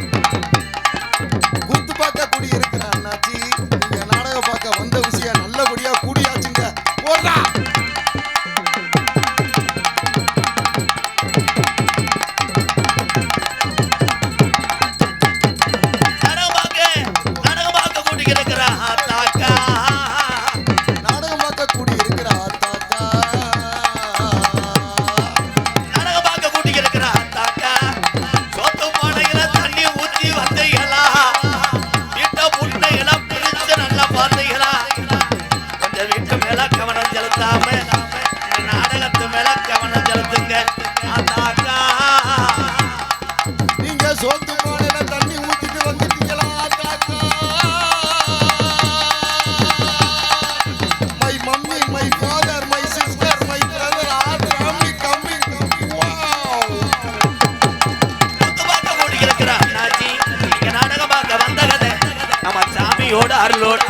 Boom. அருளோடு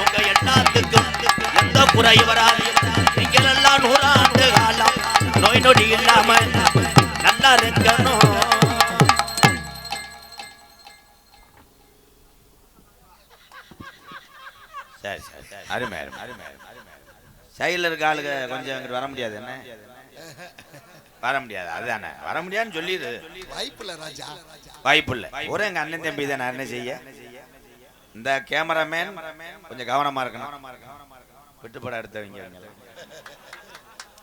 உங்க எல்லாத்துக்கும் எந்த குறை வராது. நீங்கள் எல்லாம் நூறாண்டு காலம் நோய் நொடி இல்லாம நல்லா இருக்கணும். சரி சரி சரி. அருமை அருமை அருமை இருக்க ஆளுங்க கொஞ்சம் வர முடியாது என்ன? வர முடியாது அதுதானே. வர முடியாதுன்னு சொல்லிடு. வாய்ப்பில்ல ராஜா. வாய்ப்பு இல்லை ஒரே எங்க அண்ணன் தம்பி தான் நான் என்ன செய்ய? இந்த கேமராமேன் கொஞ்சம் கவனமா இருக்கணும். விட்டுப்பட எடுத்தவங்க.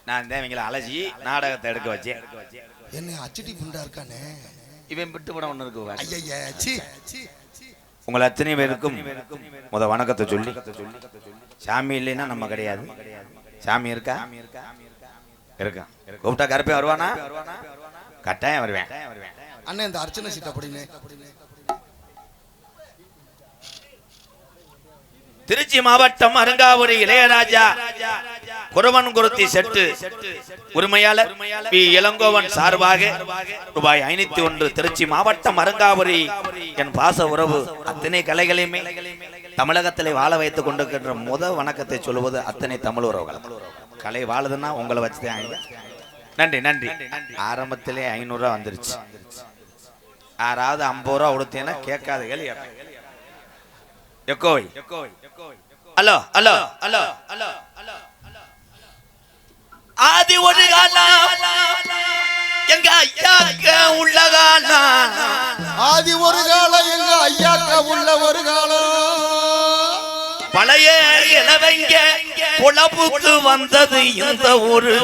நான் தான் இவங்களை அலசி நாடகத்தை எடுக்க வச்சேன். என்ன அச்சடி குண்டா இருக்கானே? இவன் விட்டுப்படம் ஒன்று இருக்கு உங்களை அத்தனை பேருக்கும் முத வணக்கத்தை சொல்லி சாமி இல்லைன்னா நம்ம கிடையாது. சாமி இருக்கா? இருக்கா. கூப்பிட்டா கருப்பே வருவானா? கட்டாயம் வருவேன். அண்ணன் இந்த அர்ச்சனை சீட் அப்படின்னு திருச்சி மாவட்டம் அரங்காவூர் இளையராஜா. குரவன் குருத்தி செட்டு. உரிமையாளர் பி. இளங்கோவன் சார்பாக ரூபாய் ஐநூத்தி ஒன்று திருச்சி மாவட்டம் அரங்காவூரி என் பாச உறவு. அத்தனை கலைகளையுமே தமிழகத்திலே வாழ வைத்துக் கொண்டிருக்கின்ற முத வணக்கத்தை சொல்வது அத்தனை தமிழ் உறவுகள் கலை வாழுதுன்னா உங்களை வச்சுதான் நன்றி நன்றி. ஆரம்பத்திலே ஐநூறு ரூபா வந்துருச்சு. யாராவது ஐம்பது ரூபா கொடுத்தீங்கன்னா கேட்காத கேள்வி எக்கோய் hello hello hello hello hello ஆதி ஒரு காலம் எங்க ஐயாக்க உள்ள காலம் ஆதி ஒரு காலம் எங்க ஐயாக்கா உள்ள ஒரு காலம் பழைய இளவங்க புலப்புக்கு வந்தது இந்த ஊரு.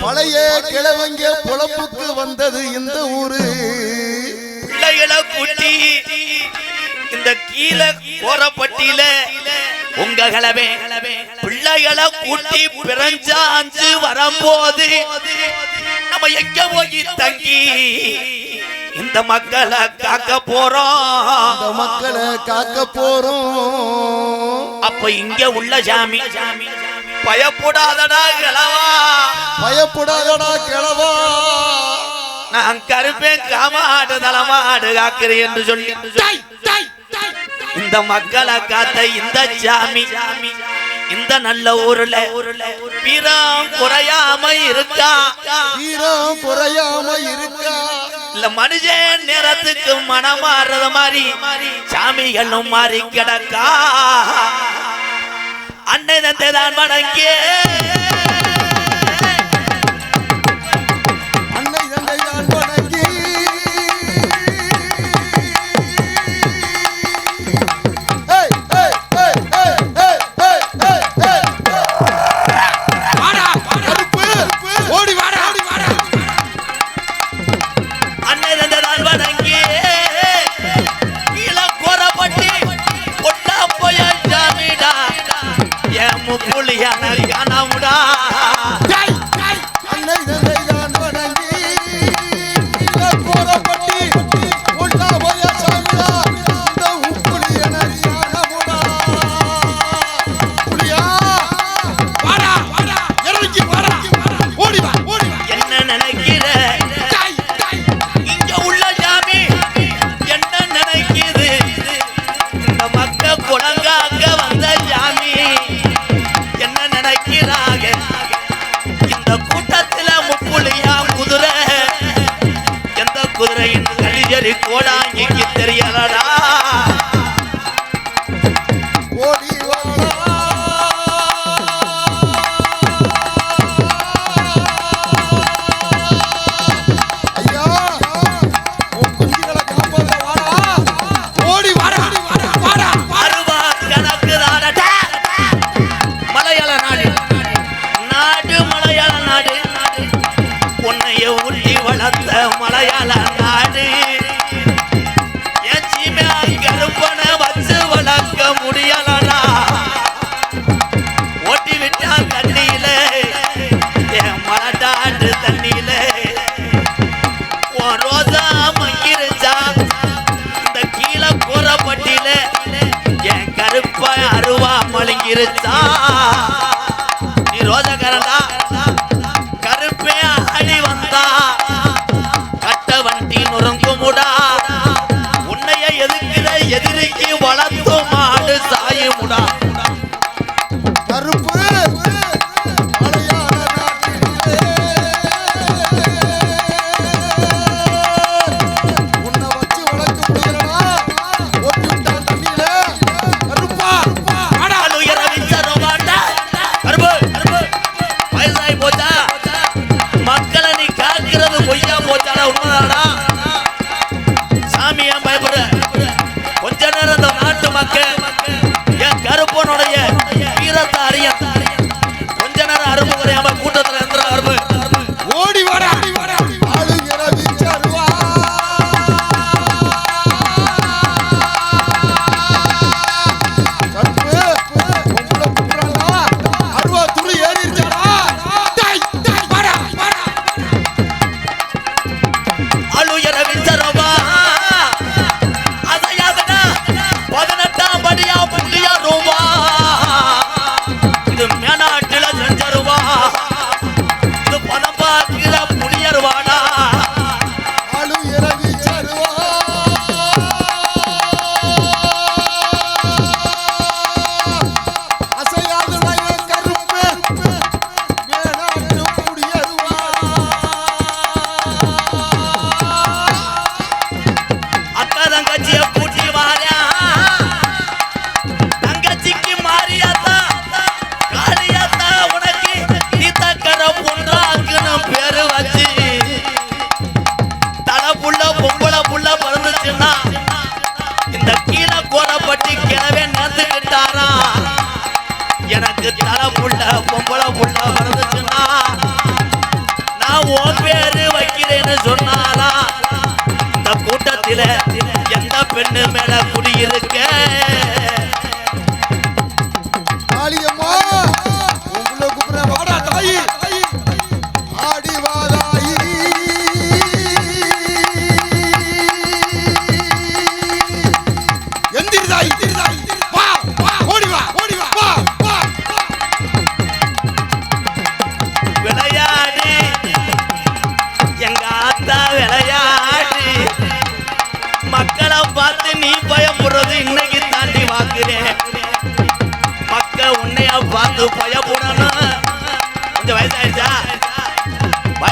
பழைய கிழவங்க பொழப்புக்கு வந்தது இந்த ஊரு. பிள்ளைகளை கூட்டி இந்த கீழே கோரப்பட்டியில உங்க கிளவே பிள்ளைகளை கூட்டி பிறஞ்சாஞ்சு வரும்போது நம்ம எங்க போய் தங்கி? இந்த மக்களை காக்க போறோம். இந்த மக்களை காக்க போறோம். அப்ப இங்க உள்ள சாமி பயப்படாதடா கிளவா பயப்படாதடா கிழவா. நான் கருப்பேன் காமாடு தலமாடு காக்கிறேன் என்று சொல்லி இந்த மக்களை காத்த இந்த சாமி இந்த நல்ல ஊர்ல வீரம் குறையாம இருக்கா? வீரம் குறையாம இருக்கா? இல்ல மனுஷன் நேரத்துக்கு மனம் மாறுறது மாதிரி சாமிகளும் மாறி கிடக்கா? அன்னை தந்தை தான் வணங்கே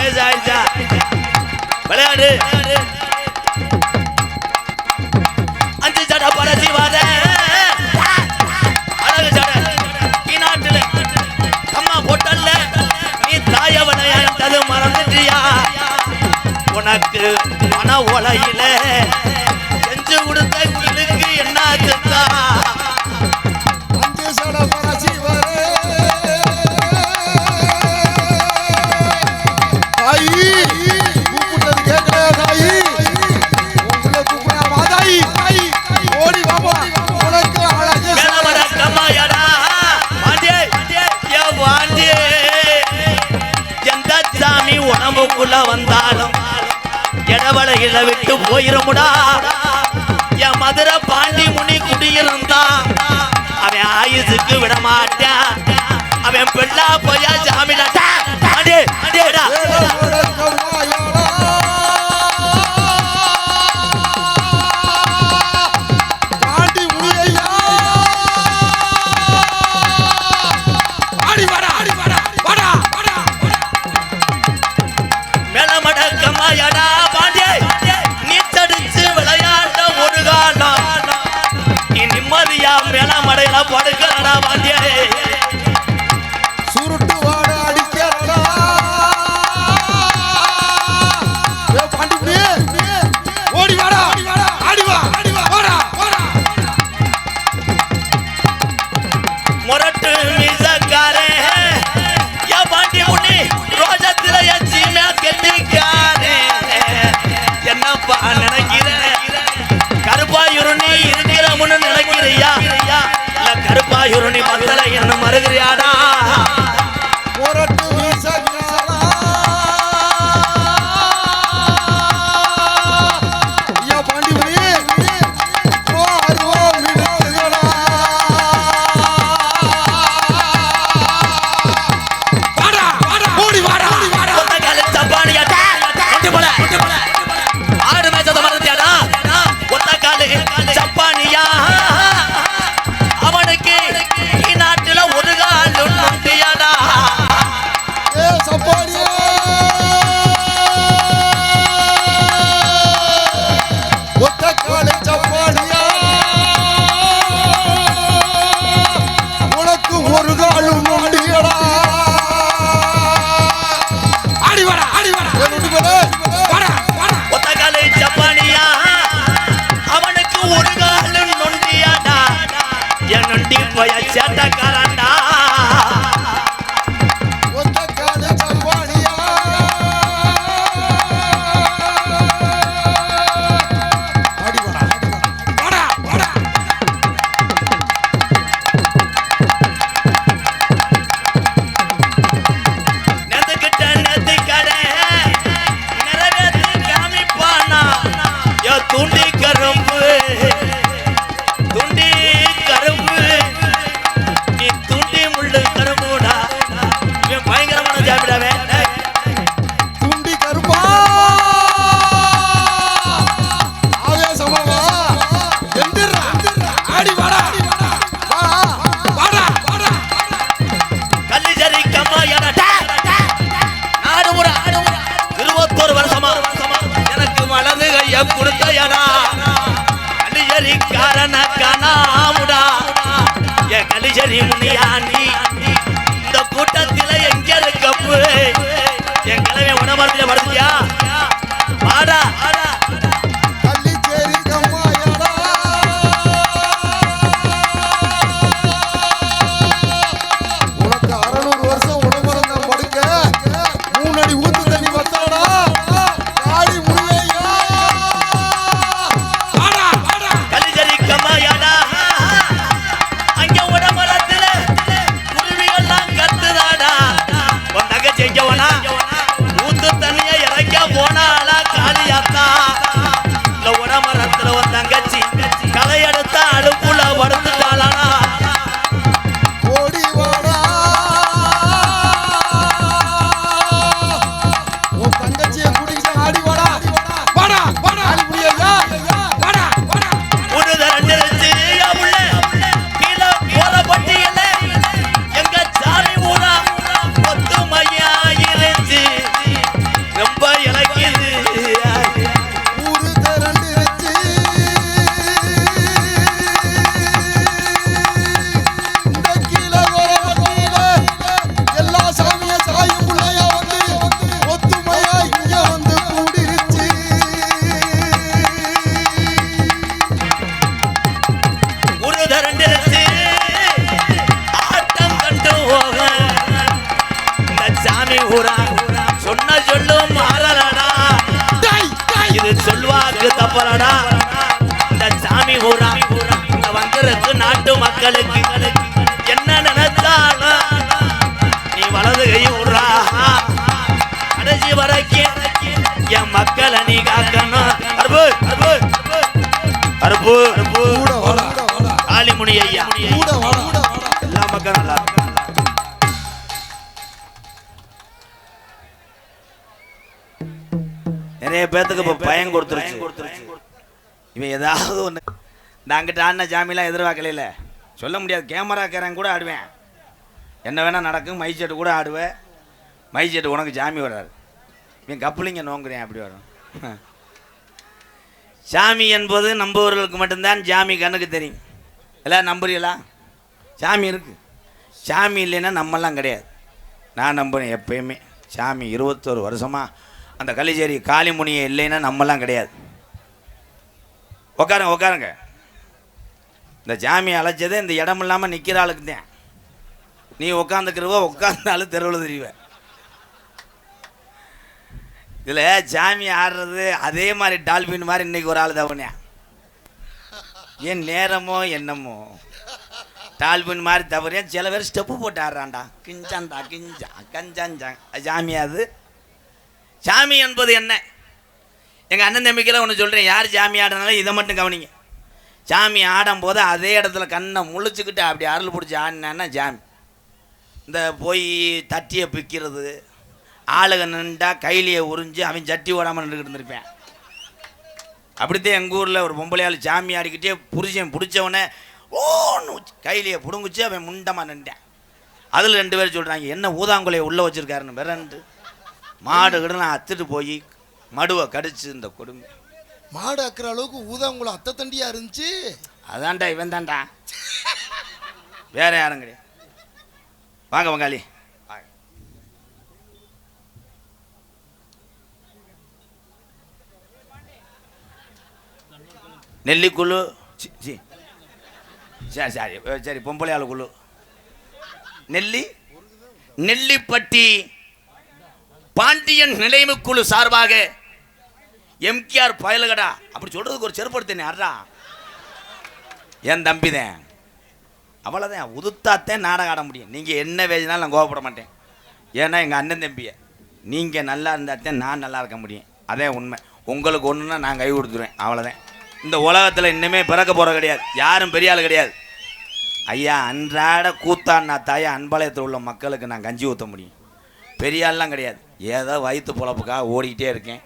வயசாயிடுச்சா விளையாடு. கொடுத்துருச்சு இவன் ஏதாவது ஒன்று நாங்கிட்ட அங்கிட்ட ஆடின ஜாமிலாம் எதிர்பார்க்கல சொல்ல முடியாது. கேமராக்காரன் கூட ஆடுவேன். என்ன வேணால் நடக்கும். மை செட்டு கூட ஆடுவேன். மை செட்டு உனக்கு ஜாமி வராது. இவன் கப்பலிங்க நோங்குறேன். அப்படி வரும். சாமி என்பது நம்பவர்களுக்கு மட்டும்தான் ஜாமி கண்ணுக்கு தெரியும். எல்லாம் நம்புறீங்களா? சாமி இருக்கு. சாமி இல்லைன்னா நம்மெல்லாம் கிடையாது. நான் நம்புகிறேன் எப்பயுமே. சாமி இருபத்தோரு வருஷமாக அந்த கலிச்சேரி காளிமுனியை இல்லைன்னா நம்மெல்லாம் கிடையாது. உட்காருங்க உட்காருங்க இந்த ஜாமி அழைச்சதே இந்த இடம் இல்லாமல் நிற்கிற ஆளுக்கு தான். நீ உட்காந்துக்கிறவோ உட்காந்தாலும் தெருவில் தெரிவ. இதில் ஜாமி ஆடுறது அதே மாதிரி டால்பின் மாதிரி இன்னைக்கு ஒரு ஆள் தவணையா ஏன் நேரமோ என்னமோ டால்பின் மாதிரி தவறியா சில பேர் ஸ்டெப்பு போட்டு ஆடுறான்டா. கிஞ்சாண்டா கிஞ்சா கஞ்சாஞ்சா. ஜாமி அது. சாமி என்பது என்ன? எங்கள் அண்ணன் தம்பிக்கெல்லாம் ஒன்று சொல்கிறேன் யார் சாமி ஆடுறனாலும் இதை மட்டும் கவனிங்க. சாமி ஆடும்போது அதே இடத்துல கண்ணை முழிச்சுக்கிட்டு அப்படி அருள் பிடிச்சி ஆடினான்னா சாமி? இந்த போய் தட்டியை பிக்கிறது ஆளுக நின்றா கையிலேயே உறிஞ்சு அவன் சட்டி ஓடாமல் நின்றுக்கிட்டு இருந்திருப்பேன். அப்படித்தான் எங்கள் ஊரில் ஒரு பொம்பளையாள் சாமி ஆடிக்கிட்டே புரிச்சேன் பிடிச்சவனே ஓன்னு கையிலேயே பிடுங்குச்சு அவன் முண்டமாக நின்றான். அதில் ரெண்டு பேரும் சொல்கிறாங்க என்ன ஊதாங்குலையை உள்ளே வச்சிருக்காருன்னு விரண்டு. மாடு நான் அத்துட்டு போய் மடுவை கடிச்சு இந்த கொடுமை. மாடு அக்கிற அளவுக்கு ஊதாங்குளம் அத்தை தண்டியா இருந்துச்சு? அதான்டா இவன் தான்டா வேற யாரும் கிடையாது. வாங்க பங்காளி வாங்க. நெல்லிக்குழு. சரி சரி சரி பொம்பளை ஆளு குழு. நெல்லி நெல்லிப்பட்டி பாண்டியன் நிலைமைக்குழு சார்பாக எம்கேஆர் பயலுகடா. அப்படி சொல்றதுக்கு ஒரு செருப்படுத்தேனே அறா என் தம்பி தான் அவ்வளோதான் உதுத்தாத்தான் நாடகம் ஆட முடியும். நீங்கள் என்ன வேஜினாலும் நான் கோவப்பட மாட்டேன். ஏன்னா எங்கள் அண்ணன் தம்பியை. நீங்கள் நல்லா இருந்தாத்தான் நான் நல்லா இருக்க முடியும். அதே உண்மை. உங்களுக்கு ஒன்றுனா நான் கை கொடுத்துருவேன். அவ்வளோதான் இந்த உலகத்தில் இன்னுமே பிறக்க போகிற கிடையாது. யாரும் பெரிய ஆள் கிடையாது. ஐயா அன்றாட கூத்தாண்ணா தாயா அன்பாளையத்தில் உள்ள மக்களுக்கு நான் கஞ்சி ஊற்ற முடியும். பெரிய ஆள்லாம் கிடையாது. ஏதோ வயிற்று பொழப்புக்காக ஓடிக்கிட்டே இருக்கேன்.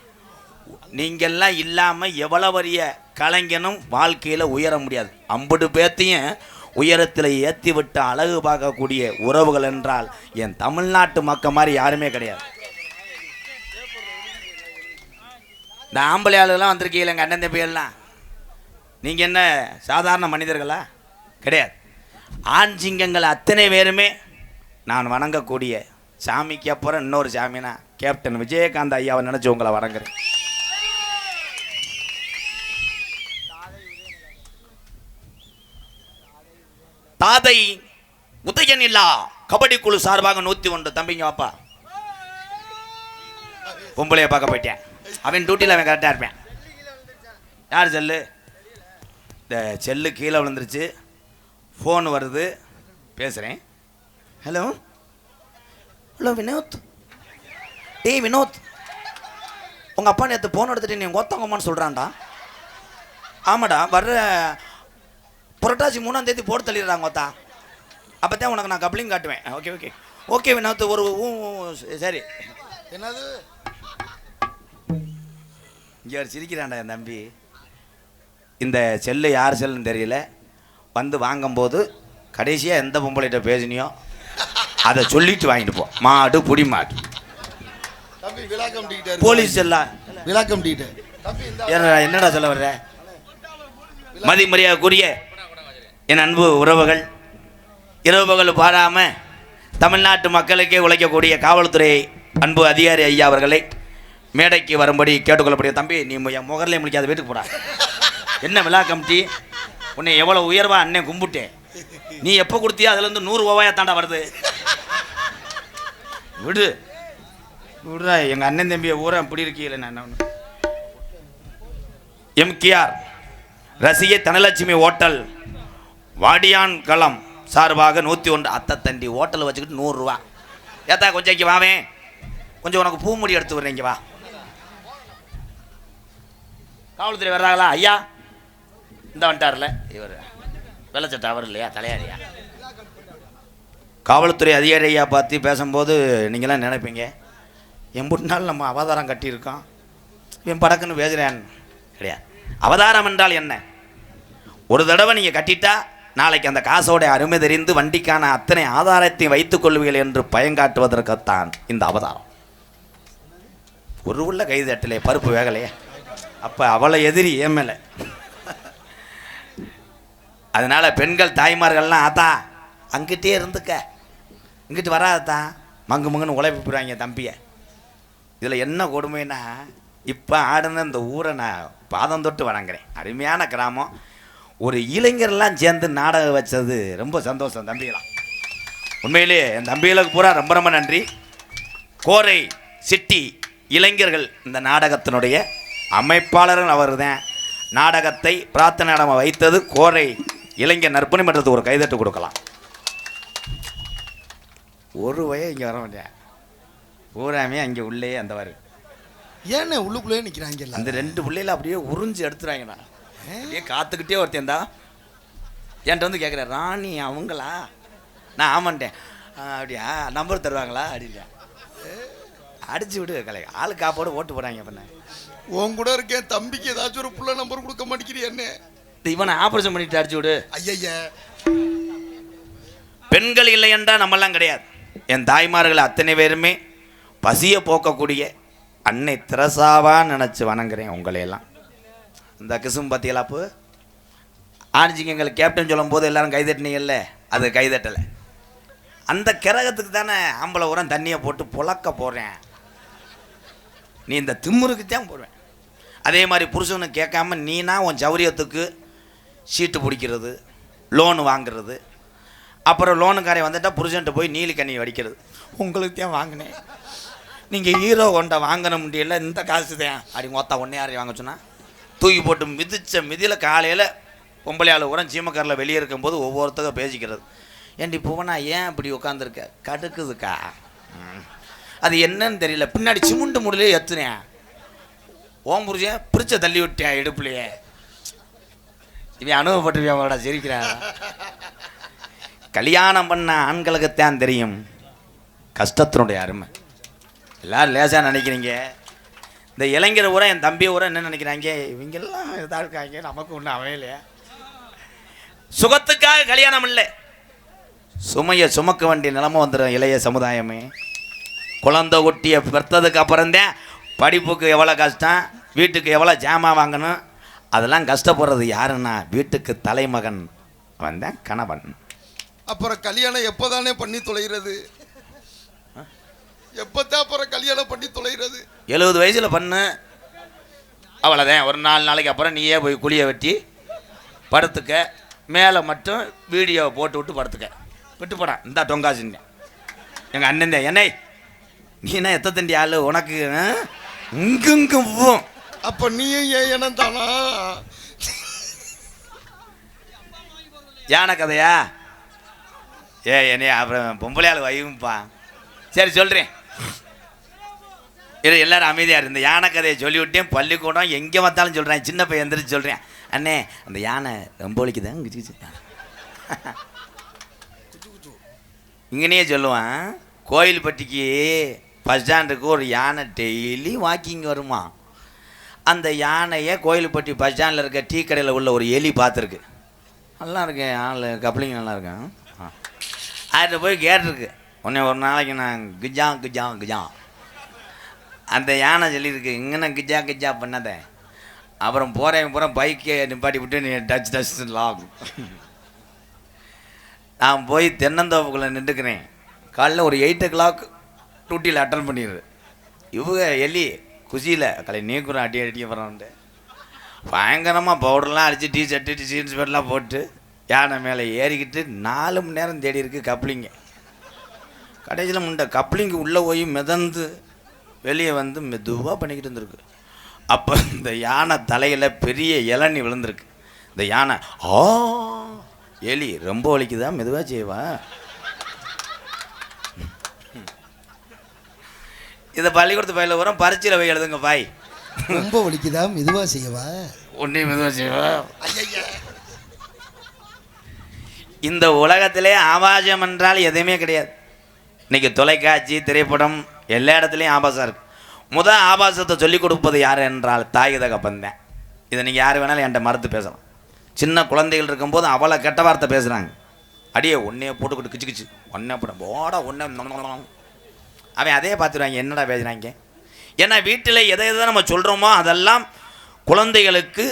நீங்கள்லாம் இல்லாமல் எவ்வளோ வரிய கலைஞனும் வாழ்க்கையில் உயர முடியாது. ஐம்பது பேர்த்தையும் உயரத்தில் ஏற்றி விட்டு அழகு பார்க்கக்கூடிய உறவுகள் என்றால் என் தமிழ்நாட்டு மக்கள் மாதிரி யாருமே கிடையாது. இந்த ஆம்பளை ஆளுகள்லாம் வந்திருக்கீங்களா எங்கள் அண்ணன் தம்பிகள்லாம். நீங்கள் என்ன சாதாரண மனிதர்களா? கிடையாது. ஆண் சிங்கங்கள் அத்தனை பேருமே நான் வணங்கக்கூடிய சாமிக்கு அப்புறம் இன்னொரு சாமினா கேப்டன் விஜயகாந்த் ஐயாவை நினச்சி உங்களை வணங்குறேன். தாதை உதயன் இல்லா கபடி குழு சார்பாக நூற்றி ஒன்று. தம்பிங்க வாப்பா. பொம்பளைய பார்க்க போயிட்டேன். அவன் டியூட்டியில் அவன் கரெக்டாக இருப்பேன். யார் செல்லு? இந்த செல்லு கீழே விழுந்துருச்சு. ஃபோன் வருது. பேசுகிறேன் ஹலோ ஹலோ வினோத். டேய் வினோத். உங்கள் அப்பா நேற்று ஃபோன் எடுத்துகிட்டு நீ ஒத்தவங்கம்மான்னு சொல்கிறான்டா ஆமாடா வர்ற புரட்டாசி மூணாம் தேதி போட்டு தள்ளிடுறாங்க ஒத்தா அப்போ தான் உனக்கு நான் கப்ளிங் காட்டுவேன். Okay okay. ஓகே வினோத் ஒரு சரி. என்னது? இங்கே ஒரு சிரிக்கிறான்டா என் தம்பி. இந்த செல்லு யார் செல்லுன்னு தெரியல. வந்து வாங்கும்போது கடைசியாக எந்த பொம்பளைகிட்ட பேசினியோ அதை சொல்லிட்டு வாங்கிட்டு போ. மாடு புடி மாடு. போலீஸ் செல்லா. விளாக்கம் என்னடா என்னடா சொல்ல வர்ற? மதி மரியாதைக்குரிய என் அன்பு உறவுகள் இரவு பகல் பாராமல் தமிழ்நாட்டு மக்களுக்கே உழைக்கக்கூடிய காவல்துறை அன்பு அதிகாரி ஐயா அவர்களை மேடைக்கு வரும்படி கேட்டுக்கொள்ளக்கூடிய தம்பி நீ என் முகர்லேயே முடிக்காத வீட்டுக்கு போடா. என்ன விழா கமிட்டி? உன்னை எவ்வளோ உயர்வா அண்ணன் கும்பிட்டேன். நீ எப்போ கொடுத்தியா அதுலேருந்து நூறு ஓவாயா தாண்டா வருது. விடு. விடுறா எங்கள் அண்ணன் தம்பியை ஊரா இப்படி இருக்கீங்களே நான் என்ன எம்கேஆர் ரசிகை தனலட்சுமி ஹோட்டல் வாடியான் களம் சார்பாக நூற்றி ஒன்று அத்தத்தண்டி ஹோட்டலில் வச்சுக்கிட்டு நூறுரூவா ஏத்தா கொஞ்சம் இங்கே வாவே கொஞ்சம் உனக்கு பூ முடி எடுத்து விட்றேன் இங்கே வா. காவல்துறை வர்றாங்களா? ஐயா. இந்த வந்துட்டார்ல இவர். வெள்ளச்சட்டை அவர் இல்லையா? தலையாரியா? காவல்துறை அதிகாரி ஐயா பார்த்து பேசும்போது நீங்களாம் நினைப்பீங்க எம்புட்டு நாள் நம்ம அவதாரம் கட்டியிருக்கோம். என் படக்குன்னு பேசுகிறேன் கிடையாது. அவதாரம் என்றால் என்ன? ஒரு தடவை நீங்கள் கட்டிட்டா நாளைக்கு அந்த காசோட அருமை தெரிந்து வண்டிக்கான அத்தனை ஆதாரத்தை வைத்துக் கொள்வீர்கள் என்று பயங்காட்டுவதற்குத்தான் இந்த அவதாரம். ஒரு உள்ள கைதட்டலே பருப்பு வேகலையே. அப்போ அவளை எதிரி ஏமலை அதனால் அதனால பெண்கள் தாய்மார்கள்லாம் ஆத்தா அங்கிட்டே இருந்துக்க. இங்கிட்டு வராதா மங்கு மங்குன்னு உழைப்பிடுவாங்க தம்பியை. இதில் என்ன கொடுமைன்னா இப்போ ஆடுன இந்த ஊரை நான் பாதம் தொட்டு வணங்குறேன். அருமையான கிராமம். ஒரு இளைஞர்லாம் சேர்ந்து நாடகம் வச்சது ரொம்ப சந்தோஷம் தம்பிகளாம் உண்மையிலே என் தம்பிகளுக்கு பூரா ரொம்ப ரொம்ப நன்றி. கோரை சிட்டி இளைஞர்கள் இந்த நாடகத்தினுடைய அமைப்பாளரும் அவர் தான் நாடகத்தை பிரார்த்தனை வைத்தது கோரை இளைஞர் நற்பணி மன்றத்துக்கு ஒரு கைதட்டு கொடுக்கலாம். ஒரு வய இங்கே வர மாட்டேன் பூராமே அங்கே உள்ளே அந்த வாரு ஏன்னு உள்ளுக்குள்ளே நிக்கிறாங்கல்ல அந்த ரெண்டு பிள்ளைல அப்படியே உறிஞ்சு எடுத்துறாங்கண்ணா. அப்படியே காத்துக்கிட்டே ஒருத்தன் தான் என்கிட்ட வந்து கேட்குறேன் ராணி அவங்களா? நான் ஆமான்ட்டேன். "ஆ, அப்படியா? நம்பர் தருவாங்களா? அப்படின்னா அடிச்சு விடு கலை. ஆளு காப்போடு ஓட்டு போடாங்க பண்ண உன் கூட இருக்கேன் தம்பிக்கு ஏதாச்சும் ஒரு புள்ள நம்பர் கொடுக்க மாட்டேங்கிறிய என்ன? இவனை ஆப்ரேஷன் பண்ணிட்டு அடிச்சு விடு. ஐயய்ய. பெண்கள் இல்லை என்றால் நம்மெல்லாம் கிடையாது. என் தாய்மார்கள் அத்தனை பேருமே பசியை போக்கக்கூடிய அன்னை திரசாவா நினச்சி வணங்குறேன் உங்களையெல்லாம். இந்த கிசும் பத்தியலாப்பு ஆணிச்சிங்க எங்களுக்கு கேப்டன் சொல்லும் போது எல்லாரும் கைதட்டினீங்கல்ல அது கைதட்டலை. அந்த கிரகத்துக்கு தானே ஆம்பளை உரம் தண்ணியை போட்டு புழக்க போடுறேன். நீ இந்த திம்முருக்கு தான் போடுவேன். அதே மாதிரி புருஷனை கேட்காம நீனா உன் சௌரியத்துக்கு சீட்டு பிடிக்கிறது லோன் வாங்குறது. அப்புறம் லோனுக்காரன் வந்துட்டால் புருஷன்ட்ட போய் நீலி கண்ணி வடிக்கிறது. உங்களுக்கு தான் வாங்கினேன். நீங்கள் ஹீரோ கொண்ட வாங்கின முடியல இந்த காசு தான். அப்படி மொத்தம் ஒன்றே யாரையும் வாங்க சொன்னால் தூக்கி போட்டு மிதித்த மிதியில் காலையில் பொம்பளை ஆள் உரம் சீமக்காரில் வெளியே இருக்கும்போது ஒவ்வொருத்தரும் பேசிக்கிறது. ஏண்டி பூவனா ஏன் இப்படி உட்காந்துருக்க கடுக்குதுக்கா. அது என்னன்னு தெரியல. பின்னாடி சிமுண்டு முடியலையே எத்துனேன் ஓம் புருஷன் பிரிச்ச தள்ளி விட்டேன் இடுப்புலையே. இவன் அனுபவப்பட்டிருக்கான் சிரிக்கிறான் கல்யாணம் பண்ண ஆண்களுக்குத்தான் தெரியும். கஷ்டத்தினுடைய அருமை. எல்லாரும் லேசாக நினைக்கிறீங்க. இந்த இளைஞர் ஊரை என் தம்பி ஊரை என்ன நினைக்கிறாங்க? இவங்கெல்லாம் இதாக இருக்காங்க. நமக்கு ஒன்றும் அமையலையா? சுகத்துக்காக கல்யாணம் இல்லை. சுமையை சுமக்க வேண்டிய நிலமை வந்துடும் இளைய சமுதாயமே. குழந்தை ஒட்டியை பெற்றதுக்கு அப்புறம்தான் படிப்புக்கு எவ்வளோ கஷ்டம் வீட்டுக்கு எவ்வளோ ஜாமான் வாங்கணும் அதெல்லாம் கஷ்டப்படுறது யாருன்னா வீட்டுக்கு தலைமகன் அவன் தான் கணவன். அப்புறம் கல்யாணம் எப்போதானே பண்ணி தொலைகிறது? எப்பத்தான் அப்புறம் கல்யாணம் பண்ணி தொலைகிறது? எழுபது வயசில் பண்ணு. அவ்வளோதான் ஒரு நாலு நாளைக்கு அப்புறம் நீயே போய் குழியை வெட்டி படுத்துக்க. மேலே மட்டும் வீடியோவை போட்டு விட்டு படுத்துக்க. விட்டு போடா. இந்த டொங்காசிங்க எங்கள் அண்ணன் தான். என்னை? நீனா எத்த தண்டி ஆள்? உனக்கு ஆ? இங்குங்கும் போவோம் அப்ப நீயும் ஏன் இனம் தானா யானை கதையா? ஏ என்னைய அப்புறம் பொம்பளை ஆள் வையும்பா. சரி சொல்கிறேன் இல்லை எல்லாரும் அமைதியாக இருந்து யானை கதையை சொல்லிவிட்டேன். பள்ளிக்கூடம் எங்கே பார்த்தாலும் சொல்கிறேன் சின்ன பையன் எந்திரிச்சு சொல்கிறேன் அண்ணே அந்த யானை ரொம்ப ஒழிக்குதான் இங்கனே சொல்லுவான் கோயில்பட்டிக்கு பஸ் ஸ்டாண்டுக்கு ஒரு யானை டெய்லி வாக்கிங் வருமா? அந்த யானையை கோயில்பட்டி பஸ் ஸ்டாண்டில் இருக்க டீ கடையில் உள்ள ஒரு எலி பார்த்துருக்கு. நல்லா இருக்கேன் ஆள் கப்ளிங் நல்லா இருக்கேன் ஆ. அதில் போய் கேட்டிருக்கு. உடனே ஒரு நாளைக்கு நான் கிஜா கிஜா கிஜா அந்த யானை சொல்லியிருக்கு இங்கே கிஜா கிஜா பண்ணாத. அப்புறம் போகிறேன் பூரா பைக்கை நிப்பாட்டி விட்டு நீ டச் டச் லாக். நான் போய் தென்னந்தோப்புக்குள்ளே நின்றுக்கிறேன். காலைல ஒரு எயிட் ஓ கிளாக் டூட்டியில் அட்டன் பண்ணிடுது இவங்க எலி குசியில் கலை நீக்குறோம் அடி அடி வரோன்ட்டு பயங்கரமாக பவுடர்லாம் அடித்து டீ ஷர்ட்டு ஜீன்ஸ் பேண்ட்லாம் போட்டு யானை மேலே ஏறிக்கிட்டு நாலு மணி நேரம் தேடி இருக்குது கப்ளிங்க கடைசியில் முண்டை கப்ளிங்கு உள்ளே போய் மிதந்து வெளியே வந்து மெதுவாக பண்ணிக்கிட்டு இருந்திருக்கு. அப்போ இந்த யானை தலையில் பெரிய இளநி விழுந்திருக்கு. இந்த யானை ஆ எலி ரொம்ப வலிக்குதா? மெதுவாக செய்வா. இதை பள்ளிக்கூடத்து பையில வரும் பரீட்சையில் போய் எழுதுங்க பாய். ரொம்ப வலிக்குதா? மெதுவா செய்யவா உன்னை மெதுவாக செய்வா? இந்த உலகத்திலே ஆபாசம் என்றால் எதுவுமே கிடையாது. இன்னைக்கு தொலைக்காட்சி திரைப்படம் எல்லா இடத்துலையும் ஆபாசம் இருக்குது முதல் ஆபாசத்தை சொல்லிக் கொடுப்பது யார் என்றால் தாய் தகப்பந்தேன் இதை நீங்கள் யார் வேணாலும் என்கிட்ட மறுத்து பேசலாம். சின்ன குழந்தைகள் இருக்கும்போது அவ்வளோ கெட்ட வார்த்தை பேசுகிறாங்க அடியே ஒன்னே போட்டுக்கிட்டு கிச்சு கிச்சு. ஒன்னே போட போடா ஒன்னே அவன் அதே பார்த்துருவாங்க என்னடா பேசுகிறாங்க ஏன்னா வீட்டில் எதை எதை நம்ம சொல்கிறோமோ அதெல்லாம் குழந்தைகளுக்கு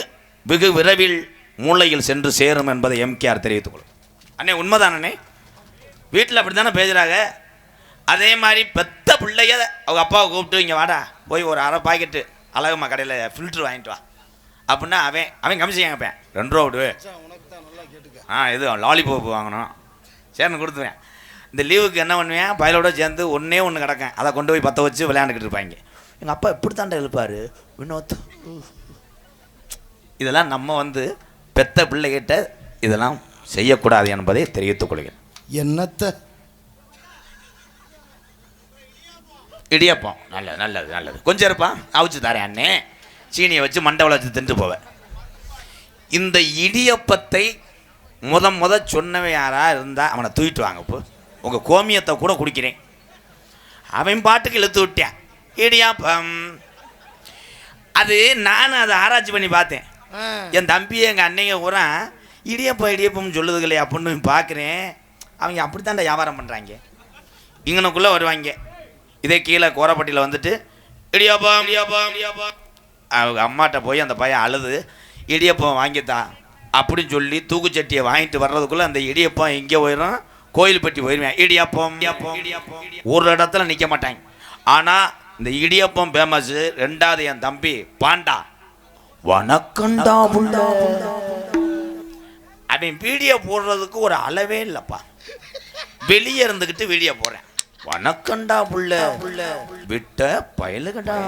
வெகு விரைவில் மூளையில் சென்று சேரும் என்பதை எம்கேஆர் தெரிவித்துக் கொள்ளும் அண்ணே உண்மைதானே வீட்டில் அப்படி தானே பேசுகிறாங்க அதே மாதிரி பெத்த பிள்ளைய அவங்க அப்பாவை கூப்பிட்டு இங்கே வாடா போய் ஒரு அரை பாக்கெட்டு அழகம்மா கடையில் ஃபில்ட்ரு வாங்கிட்டு வா. அப்படின்னா அவன் அவன் கமிஷன் கேட்பேன் ரெண்டு ரூபா விடு. ஆ இது லாலிபாப் வாங்கணும். சரின்னு கொடுத்துருவேன். இந்த லீவுக்கு என்ன பண்ணுவேன்? பயலோட சேர்ந்து ஒன்றே ஒன்று கிடக்கேன். அதை கொண்டு போய் பற்ற வச்சு விளையாண்டுக்கிட்டு இருப்பாங்க. எங்கள் அப்பா இப்படி தாண்டா எழுப்பார்? வினோத். இதெல்லாம் நம்ம வந்து பெத்த பிள்ளைகிட்ட இதெல்லாம் செய்யக்கூடாது என்பதை தெரிவித்துக் கொள்கிறேன். என்னத்த இடியப்பம். நல்லது நல்லது நல்லது. கொஞ்சம் இருப்பான் அவிச்சு தரேன் அண்ணே. சீனியை வச்சு மண்டவளை வச்சு தின்ட்டு போவேன் இந்த இடியப்பத்தை முத முத சொன்னவன் யாரா இருந்தால் அவனை தூக்கிட்டு வாங்க இப்போ உங்கள் கோமியத்தை கூட குடிக்கிறேன். அவன் பாட்டுக்கு இழுத்து விட்டேன். இடியாப்பம். அது நானும் அதை ஆராய்ச்சி பண்ணி பார்த்தேன். என் தம்பி எங்கள் அன்னைங்க பூரா இடியப்பம் இடியப்பம்னு சொல்லுதுங்களே அப்படின்னு பார்க்குறேன். அவங்க அப்படித்தான்டா வியாபாரம் பண்ணுறாங்க இங்கனக்குள்ளே வருவாங்க. இதே கீழே கோரப்பட்டியில் வந்துட்டு இடியாப்பா இடியாப்பா இடியாப்பா அவங்க அம்மாட்ட போய் அந்த பையன் அழுது இடியப்பம் வாங்கித்தான் அப்படின்னு சொல்லி தூக்குச்சட்டியை வாங்கிட்டு வர்றதுக்குள்ளே அந்த இடியப்பம் எங்கே போயிடும் கோயில்பட்டி போயிடுவேன் இடியப்பம் இடியாப்பம் ஒரு இடத்துல நிற்க மாட்டாங்க. ஆனால் இந்த இடியப்பம் ஃபேமஸு ரெண்டாவது என் தம்பி பாண்டா. வணக்கண்டா புள்ள. அவன் வீடியோ போடுறதுக்கு ஒரு அளவே இல்லைப்பா. வெளியே இருந்துக்கிட்டு வீடியோ போடுறேன். வணக்கம்டா புள்ள. விட்ட பயலுகடா.